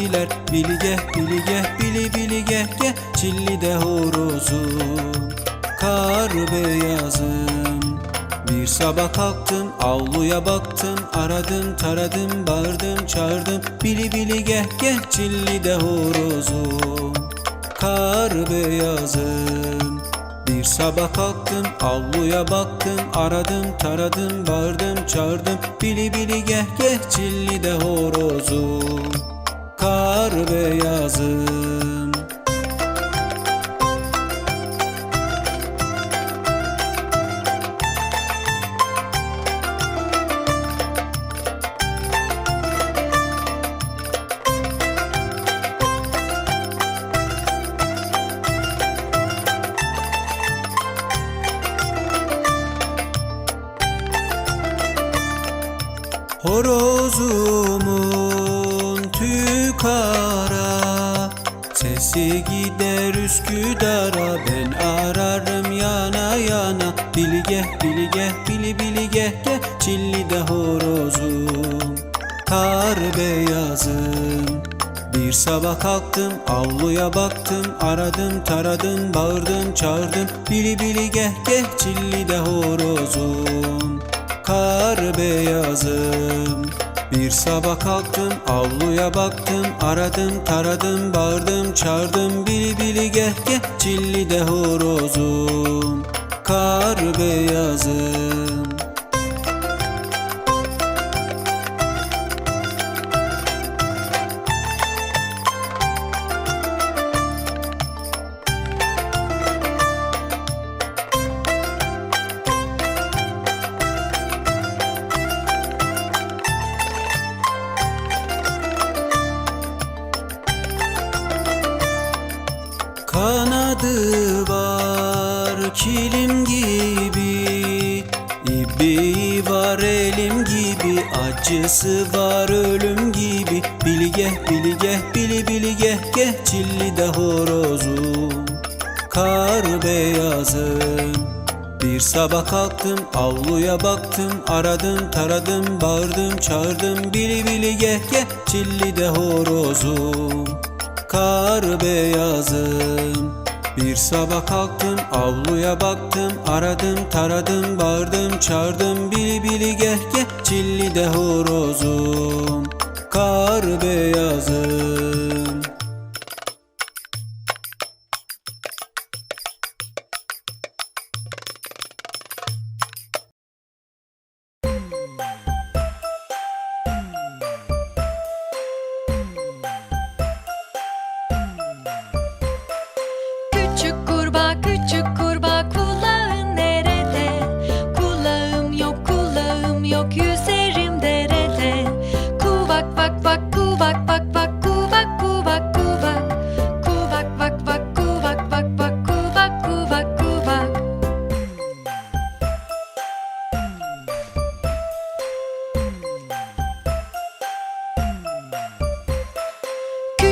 pişirdiler Biligeh biligeh bili biligeh geh Çilli de horozum Kar beyazım bir sabah kalktım, avluya baktım, aradım, taradım, bağırdım, çağırdım, bili bili geh geh çilli de horozum, kar beyazım. Bir sabah kalktım, avluya baktım, aradım, taradım, bağırdım, çağırdım, bili bili geh geh çilli de horozum, kar beyazım. Horozumun tüy kara Sesi gider Üsküdar'a Ben ararım yana yana. Biligeh biligeh bili biligeh geh Çilli de horozum Kar beyazım. Bir sabah kalktım, avluya baktım, aradım, taradım, bağırdım, çağırdım, bili bili geh, çilli de horozum, kar beyazım. Bir sabah kalktım, avluya baktım, aradım, taradım, bağırdım, çağırdım, bili bili geh geh, çilli de horozum, kar beyazım. Gibi İbi var elim gibi Acısı var ölüm gibi. Biligeh biligeh bili biligeh geh Çilli de horozum Kar beyazım bir sabah kalktım, avluya baktım, aradım, taradım, bağırdım, çağırdım, bili bili geh çilli de horozum kar beyazım Bir sabah kalktım avluya baktım Aradım taradım bağırdım çağırdım Bili bili geh geh çilli de horozum. Kar beyazım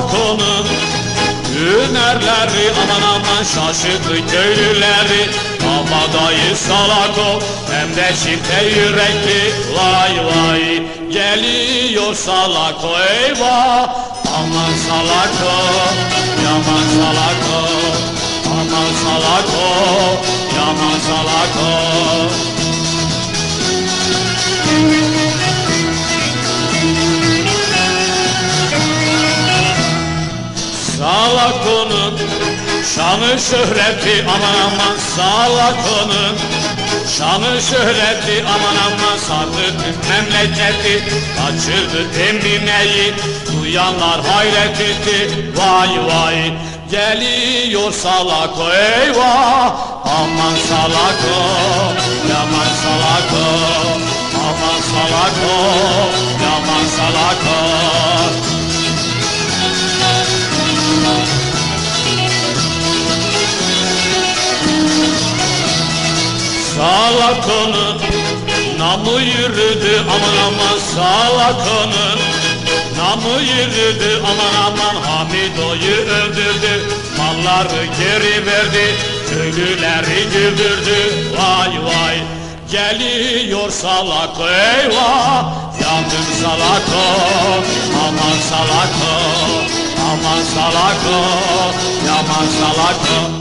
Salako'nun Hünerleri aman aman şaşırttı köylüleri. Kabadayı salako hem de çifte yürekli. Vay vay geliyor salako eyvah. Aman salako yaman salako. Aman salako yaman salako Salakonun şanı şöhreti aman aman Salakonun şanı şöhreti aman aman sardı tüm memleketi Kaçırdı emmineyi duyanlar hayret etti Vay vay geliyor Salako eyvah. Aman Salako yaman Salako Aman Salako Salakonun namı yürüdü aman aman Salakonun namı yürüdü aman aman Hamido'yu öldürdü. Malları geri verdi köylüleri güldürdü. Vay vay Geliyor Salako eyvah. Yandım Salako aman Salako aman Salako yaman Salako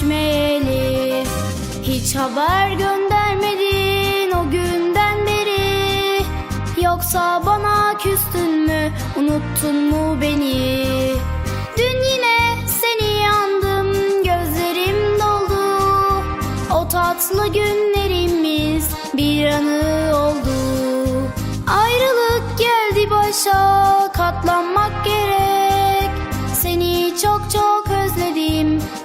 görüşmeyeli Hiç haber göndermedin o günden beri. Yoksa bana küstün mü unuttun mu beni? Dün yine seni yandım gözlerim doldu. O tatlı günlerimiz bir anı oldu. Ayrılık geldi başa katlanmak gerek. Seni çok çok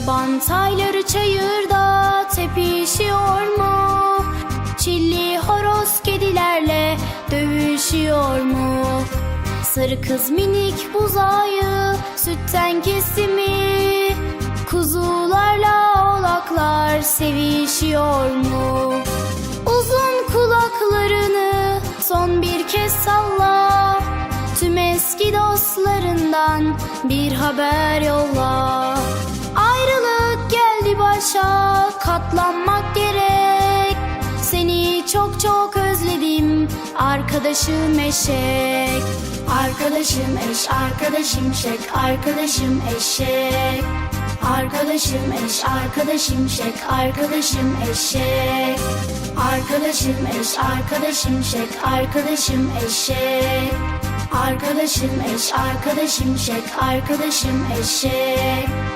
Yaban tayları çayırda tepişiyor mu? Çilli horoz kedilerle dövüşüyor mu? Sarı kız minik buzayı sütten kesti mi? Kuzularla oğlaklar sevişiyor mu? Uzun kulaklarını son bir kez salla Tüm eski dostlarından bir haber yolla Başa katlanmak gerek. Seni çok çok özledim arkadaşım eşek. Arkadaşım eş arkadaşım şek arkadaşım eşek. Arkadaşım eş arkadaşım şek arkadaşım eşek. Arkadaşım eş arkadaşım şek arkadaşım eşek. Arkadaşım eş arkadaşım şek arkadaşım eşek